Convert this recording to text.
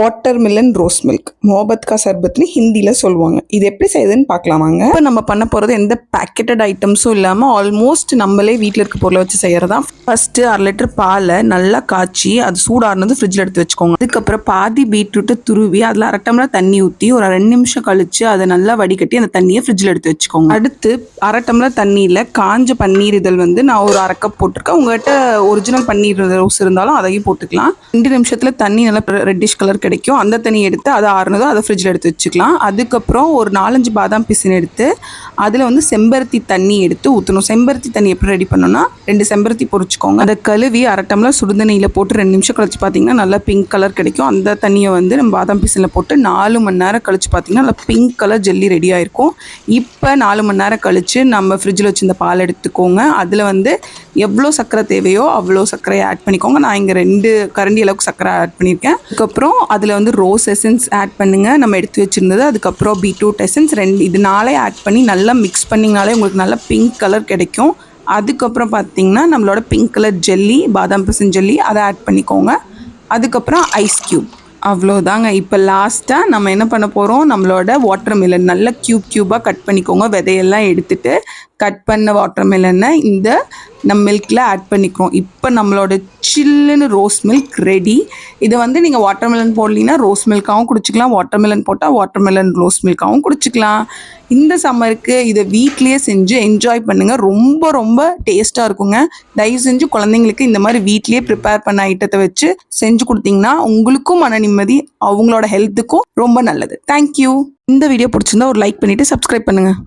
Water melon rose milk மொஹபத் கா சர்பத்னு ஹிந்தியில் சொல்லுவாங்க. இது எப்படி செய்யுதுன்னு பார்க்கலாமாங்க இப்போ நம்ம பண்ண போகிறது எந்த பேக்கெட்டட் ஐட்டம்ஸும் இல்லாமல் ஆல்மோஸ்ட் நம்மளே வீட்டில் இருக்க பொருளை வச்சு செய்கிறதா ஃபஸ்ட்டு அரை லிட்டர் பாலை நல்லா காய்ச்சி அது சூடாறுனது ஃப்ரிட்ஜில் எடுத்து வச்சுக்கோங்க. அதுக்கப்புறம் பாதி பீட்ரூட்டை துருவி அதில் அரை டம்ளர் தண்ணி ஊற்றி ஒரு ரெண்டு நிமிஷம் கழித்து அதை நல்லா வடிகட்டி அந்த தண்ணியை ஃப்ரிட்ஜில் எடுத்து வச்சுக்கோங்க. அடுத்து அரை டம்ளர் தண்ணியில் காஞ்ச பன்னீர் இதழ் வந்து நான் ஒரு அரை கப் போட்டிருக்கேன். உங்கள்கிட்ட ஒரிஜினல் பன்னீர் ரோஸ் இருந்தாலும் அதையும் போட்டுக்கலாம். ரெண்டு நிமிஷத்தில் தண்ணி நல்லா ரெட்டிஷ் கலர் கிடைக்கும். அந்த தண்ணி எடுத்து அதை ஆறுனதும் அதை ஃப்ரிட்ஜில் எடுத்து வச்சுக்கலாம். அதுக்கப்புறம் ஒரு நாலஞ்சு பாதாம் பிசின் எடுத்து அதில் வந்து செம்பருத்தி தண்ணி எடுத்து ஊற்றணும் செம்பருத்தி தண்ணி எப்படி ரெடி பண்ணோன்னா ரெண்டு செம்பருத்தி பொறிச்சிக்கோங்க அதை கழுவி அரை டம்ளர் சுடுதண்ணியில் போட்டு ரெண்டு நிமிஷம் கழிச்சு பார்த்தீங்கன்னா நல்லா பிங்க் கலர் கிடைக்கும். அந்த தண்ணியை வந்து நம்ம பாதாம் பிசினில் போட்டு நாலு மணி நேரம் கழிச்சு பார்த்தீங்கன்னா நல்லா பிங்க் கலர் ஜெல்லி ரெடி ஆயிருக்கும். இப்போ நாலு மணி நேரம் கழிச்சு நம்ம ஃப்ரிட்ஜில் வச்சிருந்த பால் எடுத்துக்கோங்க. அதில் வந்து எவ்வளோ சர்க்கரை தேவையோ அவ்வளோ சர்க்கரையை ஆட் பண்ணிக்கோங்க. நான் இங்கே ரெண்டு கரண்டி அளவுக்கு சர்க்கரை ஆட் பண்ணியிருக்கேன். அதுக்கப்புறம் அதில் வந்து ரோஸ் எசன்ஸ் ஆட் பண்ணுங்கள் நம்ம எடுத்து வச்சுருந்தது அதுக்கப்புறம் பீட்ரூட் எசன்ஸ் ரெண்டு இது நாளே ஆட் பண்ணி நல்லா மிக்ஸ் பண்ணிங்கனாலே உங்களுக்கு நல்லா பிங்க் கலர் கிடைக்கும். அதுக்கப்புறம் பார்த்தீங்கன்னா நம்மளோட பிங்க் கலர் ஜெல்லி பாதாம் பிசின் ஜெல்லி அதை ஆட் பண்ணிக்கோங்க. அதுக்கப்புறம் ஐஸ் க்யூப் அவ்வளோதாங்க இப்போ லாஸ்ட்டாக நம்ம என்ன பண்ண போகிறோம் நம்மளோட வாட்டர் மெலன் நல்லா க்யூப் க்யூபாக கட் பண்ணிக்கோங்க. விதையெல்லாம் எடுத்துட்டு கட் பண்ண வாட்டர் மெலனை இந்த நம்ம மில்கில் ஆட் பண்ணிக்கிறோம். இப்போ நம்மளோட சில்லுன்னு ரோஸ் மில்க் ரெடி. இதை வந்து நீங்கள் வாட்டர் மெலன் போடலின்னா ரோஸ் மில்க்காகவும் குடிச்சிக்கலாம். வாட்டர் மெலன் போட்டால் வாட்டர் மெலன் ரோஸ் மில்க்காகவும் குடிச்சிக்கலாம். இந்த சம்மருக்கு இதை வீட்லேயே செஞ்சு என்ஜாய் பண்ணுங்கள் ரொம்ப ரொம்ப டேஸ்ட்டாக இருக்குங்க. தயவு செஞ்சு குழந்தைங்களுக்கு இந்த மாதிரி வீட்லேயே ப்ரிப்பேர் பண்ண ஐட்டத்தை வச்சு செஞ்சு கொடுத்தீங்கன்னா உங்களுக்கும் மன நிம்மதி அவங்களோட ஹெல்த்துக்கும் ரொம்ப நல்லது. தேங்க்யூ இந்த வீடியோ பிடிச்சிருந்தா ஒரு லைக் பண்ணிவிட்டு சப்ஸ்கிரைப் பண்ணுங்கள்